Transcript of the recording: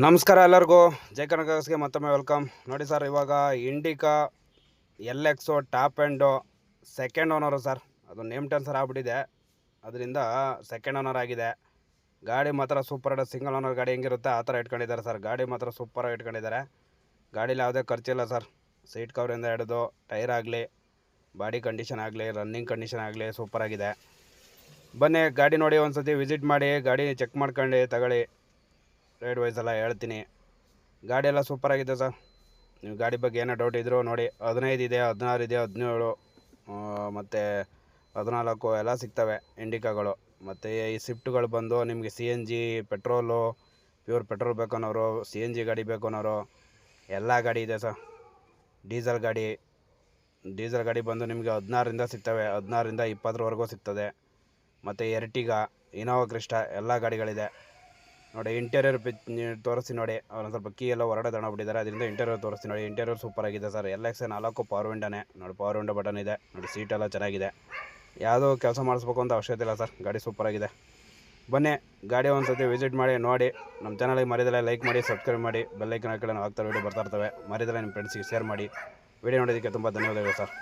ನಮಸ್ಕಾರ ಎಲ್ಲರಿಗೂ. ಜೈ ಕನಕಸ್ಗೆ ಮತ್ತೊಮ್ಮೆ ವೆಲ್ಕಮ್. ನೋಡಿ ಸರ್, ಇವಾಗ Indica L Exo top and second owner sir. ಅದು ನೇಮ್ ಟ್ರಾನ್ಸ್ಫರ್ ಆಗ್ಬಿಟ್ಟಿದೆ. ಅದರಿಂದ ಸೆಕೆಂಡ್ ಓನರ್ ಆಗಿದೆ. ಗಾಡಿ ಮಾತ್ರ ಸೂಪರ್ ಸಿಂಗಲ್ ಓನರ್ ಗಾಡಿ ಹೆಂಗಿರುತ್ತೆ ಆ ಥರ ಇಟ್ಕೊಂಡಿದ್ದಾರೆ ಸರ್. ಗಾಡಿ ಮಾತ್ರ ಸೂಪರಾಗಿ ಇಟ್ಕೊಂಡಿದ್ದಾರೆ. ಗಾಡೀಲಿ ಯಾವುದೇ ಖರ್ಚಿಲ್ಲ ಸರ್. ಸೀಟ್ ಕವರಿಂದ ಹಿಡಿದು ಟೈರ್ ಆಗಲಿ, ಬಾಡಿ ಕಂಡೀಷನ್ ಆಗಲಿ ರನ್ನಿಂಗ್ ಕಂಡೀಷನ್ ಆಗಲಿ ಸೂಪರಾಗಿದೆ ಬನ್ನಿ, ಗಾಡಿ ನೋಡಿ ಒಂದು ಸತಿ ವಿಸಿಟ್ ಮಾಡಿ, ಗಾಡಿ ಚೆಕ್ ಮಾಡ್ಕೊಂಡು ತಗೊಳ್ಳಿ. ರೇಟ್ ವೈಸ್ ಎಲ್ಲ ಹೇಳ್ತೀನಿ. ಗಾಡಿ ಎಲ್ಲ ಸೂಪರಾಗಿದೆ ಸರ್. ನೀವು ಗಾಡಿ ಬಗ್ಗೆ ಏನೋ ಡೌಟ್ ಇದ್ದರೂ ನೋಡಿ. ಹದಿನೈದು ಇದೆ, ಹದಿನಾರು ಇದೆ, ಹದಿನೇಳು ಮತ್ತು ಹದಿನಾಲ್ಕು ಎಲ್ಲ ಸಿಗ್ತವೆ ಇಂಡಿಕಾಗಳು. ಮತ್ತು ಈ ಸ್ವಿಫ್ಟ್ಗಳು ಬಂದು ನಿಮಗೆ C N G petrol pure petrol ಬೇಕನ್ನೋರು C N G ಗಾಡಿ ಬೇಕು ಅನ್ನೋರು, ಎಲ್ಲ ಗಾಡಿ ಇದೆ ಸರ್. ಡೀಸೆಲ್ ಗಾಡಿ ಡೀಸೆಲ್ ಗಾಡಿ ಬಂದು ನಿಮಗೆ ಹದಿನಾರರಿಂದ ಸಿಗ್ತವೆ, ಹದಿನಾರರಿಂದ ಇಪ್ಪತ್ತರವರೆಗೂ ಸಿಗ್ತದೆ. ಮತ್ತು ಎರ್ಟಿಗ ಇನೋವಾ ಕ್ರಿಸ್ಟಾ ಎಲ್ಲ ಗಾಡಿಗಳಿದೆ. ನೋಡಿ ಇಂಟೀರಿಯರ್ ಪಿಚ್ ತೋರಿಸಿ ನೋಡಿ. ಅವ್ರು ಸ್ವಲ್ಪ ಕೀ ಎಲ್ಲ ಹೊರಗಡೆ ತಗೊಂಡೋಗ್ಬಿಟ್ಟಿದ್ದಾರೆ ಅದರಿಂದ ಇಂಟೀರಿಯರ್ ತೋರಿಸಿ ನೋಡಿ. ಇಂಟೀರಿಯರ್ ಸೂಪರ್ ಆಗಿದೆ ಸರ್. ಎಲ್ ಎಕ್ಸ್ ನಾಲ್ಕು ಪವರ್ ವಿಂಡೋನೇ ನೋಡಿ ಪವರ್ ವಿಂಡೋ ಬಟನ್ ಇದೆ. ನೋಡಿ ಸೀಟ್ ಎಲ್ಲ ಚೆನ್ನಾಗಿದೆ. ಯಾವುದೋ ಕೆಲಸ ಮಾಡಿಸ್ಬೇಕು ಅಂತ ಅವಶ್ಯಕತೆ ಇಲ್ಲ ಸರ್. ಗಾಡಿ ಸೂಪರ್ ಆಗಿದೆ. ಬನ್ನಿ, ಗಾಡಿ ಒಂದ್ಸತಿ ವಿಸಿಟ್ ಮಾಡಿ, ನೋಡಿ. ನಮ್ಮ ಚಾನಲಿಗೆ ಮರಿದಲ್ಲ ಲೈಕ್ ಮಾಡಿ ಸಬ್ಸ್ಕ್ರೈಬ್ ಮಾಡಿ. ಬೆಲ್ಲೈಕನ್ ಹಾಕಿ ನಾವು ಆಗ್ತಾ ವೀಡಿಯೋ ಬರ್ತಾ ಇರ್ತವೆ. ಮರಿದಲ್ಲ ನಿಮ್ಮ ಫ್ರೆಂಡ್ಸಿಗೆ ಶೇರ್ ಮಾಡಿ. ವಿಡಿಯೋ ನೋಡೋದಕ್ಕೆ ತುಂಬ ಧನ್ಯವಾದಗಳು ಸರ್.